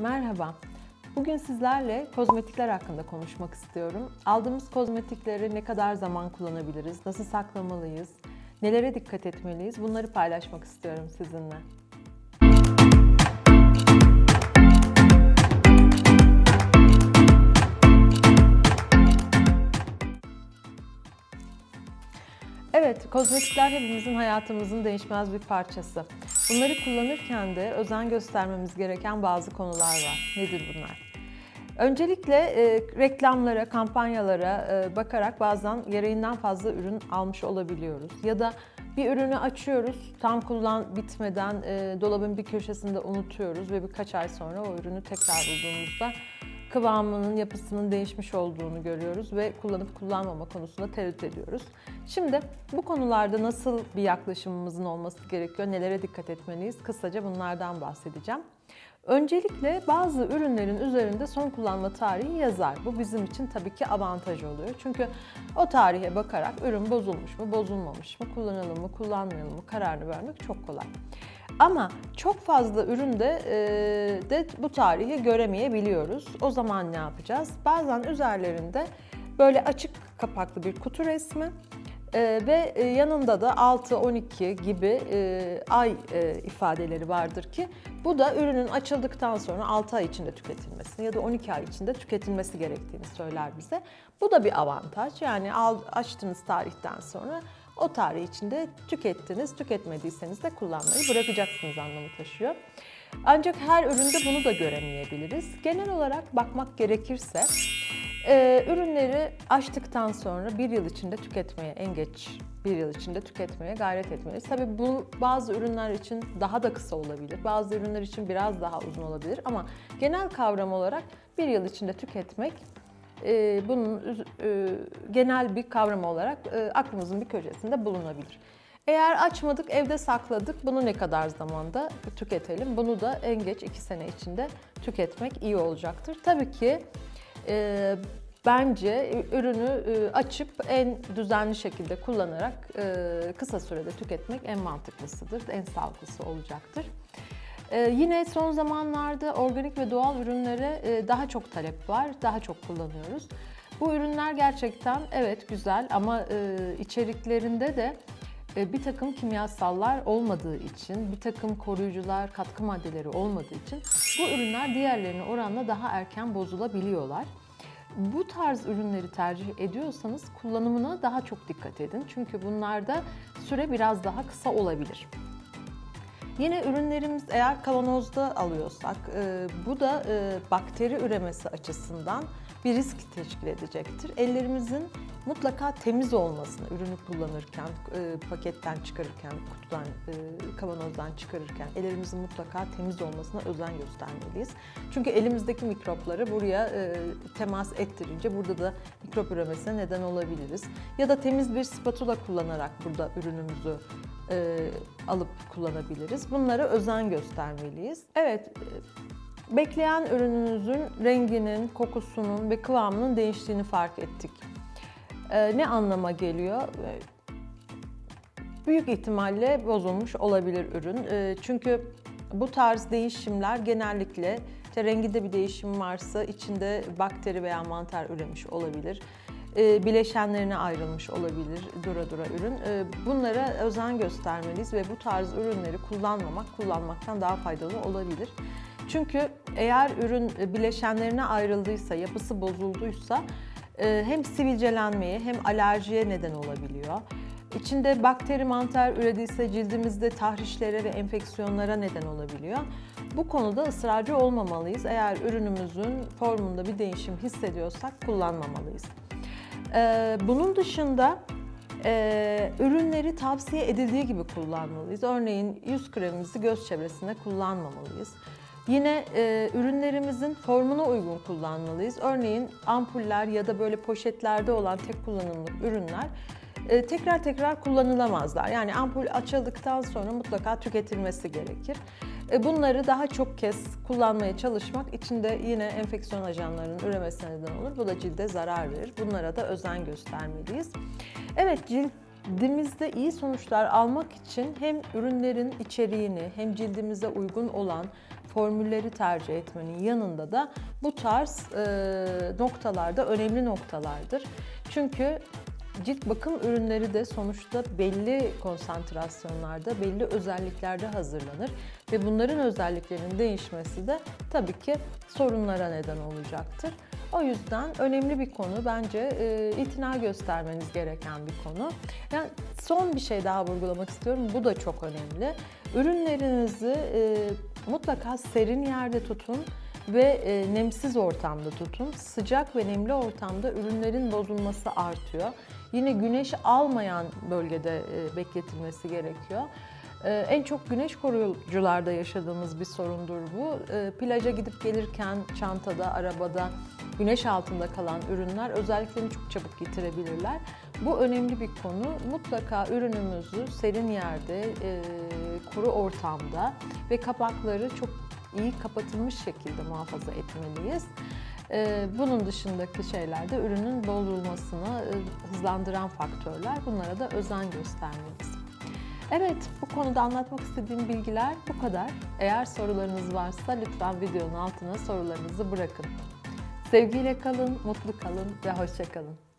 Merhaba. Bugün sizlerle kozmetikler hakkında konuşmak istiyorum. Aldığımız kozmetikleri ne kadar zaman kullanabiliriz, nasıl saklamalıyız, nelere dikkat etmeliyiz bunları paylaşmak istiyorum sizinle. Kozmetikler hepimizin hayatımızın değişmez bir parçası. Bunları kullanırken de özen göstermemiz gereken bazı konular var. Nedir bunlar? Öncelikle e, reklamlara, kampanyalara e, bakarak bazen gereğinden fazla ürün almış olabiliyoruz. Ya da bir ürünü açıyoruz, tam kullan bitmeden e, dolabın bir köşesinde unutuyoruz ve birkaç ay sonra o ürünü tekrar bulduğumuzda kıvamının, yapısının değişmiş olduğunu görüyoruz ve kullanıp kullanmama konusunda tereddüt ediyoruz. Şimdi bu konularda nasıl bir yaklaşımımızın olması gerekiyor, nelere dikkat etmeliyiz? Kısaca bunlardan bahsedeceğim. Öncelikle bazı ürünlerin üzerinde son kullanma tarihi yazar. Bu bizim için tabii ki avantaj oluyor. Çünkü o tarihe bakarak ürün bozulmuş mu, bozulmamış mı, kullanalım mı, kullanmayalım mı kararını vermek çok kolay. Ama çok fazla üründe e, de bu tarihi göremeyebiliyoruz. O zaman ne yapacağız? Bazen üzerlerinde böyle açık kapaklı bir kutu resmi e, ve e, yanında da 6-12 gibi e, ay e, ifadeleri vardır ki bu da ürünün açıldıktan sonra 6 ay içinde tüketilmesini ya da 12 ay içinde tüketilmesi gerektiğini söyler bize. Bu da bir avantaj. Yani açtığınız tarihten sonra o tarih içinde tükettiniz, tüketmediyseniz de kullanmayı bırakacaksınız anlamı taşıyor. Ancak her üründe bunu da göremeyebiliriz. Genel olarak bakmak gerekirse e, ürünleri açtıktan sonra bir yıl içinde tüketmeye, en geç bir yıl içinde tüketmeye gayret etmeliyiz. Tabii bu bazı ürünler için daha da kısa olabilir, bazı ürünler için biraz daha uzun olabilir ama genel kavram olarak bir yıl içinde tüketmek e, bunun e, genel bir kavram olarak e, aklımızın bir köşesinde bulunabilir. Eğer açmadık, evde sakladık, bunu ne kadar zamanda tüketelim? Bunu da en geç 2 sene içinde tüketmek iyi olacaktır. Tabii ki e, bence ürünü e, açıp en düzenli şekilde kullanarak e, kısa sürede tüketmek en mantıklısıdır, en sağlıklısı olacaktır. Ee, yine son zamanlarda organik ve doğal ürünlere e, daha çok talep var, daha çok kullanıyoruz. Bu ürünler gerçekten evet güzel ama e, içeriklerinde de e, bir takım kimyasallar olmadığı için, bir takım koruyucular, katkı maddeleri olmadığı için bu ürünler diğerlerine oranla daha erken bozulabiliyorlar. Bu tarz ürünleri tercih ediyorsanız kullanımına daha çok dikkat edin. Çünkü bunlarda süre biraz daha kısa olabilir. Yine ürünlerimiz eğer kavanozda alıyorsak e, bu da e, bakteri üremesi açısından bir risk teşkil edecektir. Ellerimizin mutlaka temiz olmasını ürünü kullanırken, e, paketten çıkarırken, kutudan, e, kavanozdan çıkarırken ellerimizin mutlaka temiz olmasına özen göstermeliyiz. Çünkü elimizdeki mikropları buraya e, temas ettirince burada da mikrop üremesine neden olabiliriz. Ya da temiz bir spatula kullanarak burada ürünümüzü e, alıp kullanabiliriz. Bunlara özen göstermeliyiz. Evet, e, bekleyen ürününüzün renginin, kokusunun ve kıvamının değiştiğini fark ettik. E, ne anlama geliyor? E, büyük ihtimalle bozulmuş olabilir ürün. E, çünkü bu tarz değişimler genellikle işte renginde bir değişim varsa içinde bakteri veya mantar üremiş olabilir bileşenlerine ayrılmış olabilir dura dura ürün. E, bunlara özen göstermeliyiz ve bu tarz ürünleri kullanmamak, kullanmaktan daha faydalı olabilir. Çünkü eğer ürün bileşenlerine ayrıldıysa, yapısı bozulduysa e, hem sivilcelenmeye hem alerjiye neden olabiliyor. İçinde bakteri mantar ürediyse cildimizde tahrişlere ve enfeksiyonlara neden olabiliyor. Bu konuda ısrarcı olmamalıyız. Eğer ürünümüzün formunda bir değişim hissediyorsak kullanmamalıyız. Ee, bunun dışında e, ürünleri tavsiye edildiği gibi kullanmalıyız. Örneğin yüz kremimizi göz çevresinde kullanmamalıyız. Yine e, ürünlerimizin formuna uygun kullanmalıyız. Örneğin ampuller ya da böyle poşetlerde olan tek kullanımlık ürünler e, tekrar tekrar kullanılamazlar. Yani ampul açıldıktan sonra mutlaka tüketilmesi gerekir. E, bunları daha çok kez kullanmaya çalışmak içinde yine enfeksiyon ajanlarının üremesine neden olur. Bu da cilde zarar verir. Bunlara da özen göstermeliyiz. Evet cildimizde iyi sonuçlar almak için hem ürünlerin içeriğini hem cildimize uygun olan formülleri tercih etmenin yanında da bu tarz e, noktalarda önemli noktalardır. Çünkü cilt bakım ürünleri de sonuçta belli konsantrasyonlarda, belli özelliklerde hazırlanır ve bunların özelliklerinin değişmesi de tabii ki sorunlara neden olacaktır. O yüzden önemli bir konu bence e, itina göstermeniz gereken bir konu. Yani son bir şey daha vurgulamak istiyorum. Bu da çok önemli. Ürünlerinizi e, mutlaka serin yerde tutun ve e, nemsiz ortamda tutun. Sıcak ve nemli ortamda ürünlerin bozulması artıyor. Yine güneş almayan bölgede e, bekletilmesi gerekiyor. Ee, en çok güneş koruyucularda yaşadığımız bir sorundur bu. Ee, plaja gidip gelirken çantada, arabada güneş altında kalan ürünler özelliklerini çok çabuk yitirebilirler. Bu önemli bir konu. Mutlaka ürünümüzü serin yerde, e, kuru ortamda ve kapakları çok iyi kapatılmış şekilde muhafaza etmeliyiz. Ee, Bunun dışındaki şeyler de ürünün bozulmasını e, hızlandıran faktörler. Bunlara da özen göstermeliyiz. Evet, bu konuda anlatmak istediğim bilgiler bu kadar. Eğer sorularınız varsa lütfen videonun altına sorularınızı bırakın. Sevgiyle kalın, mutlu kalın ve hoşça kalın.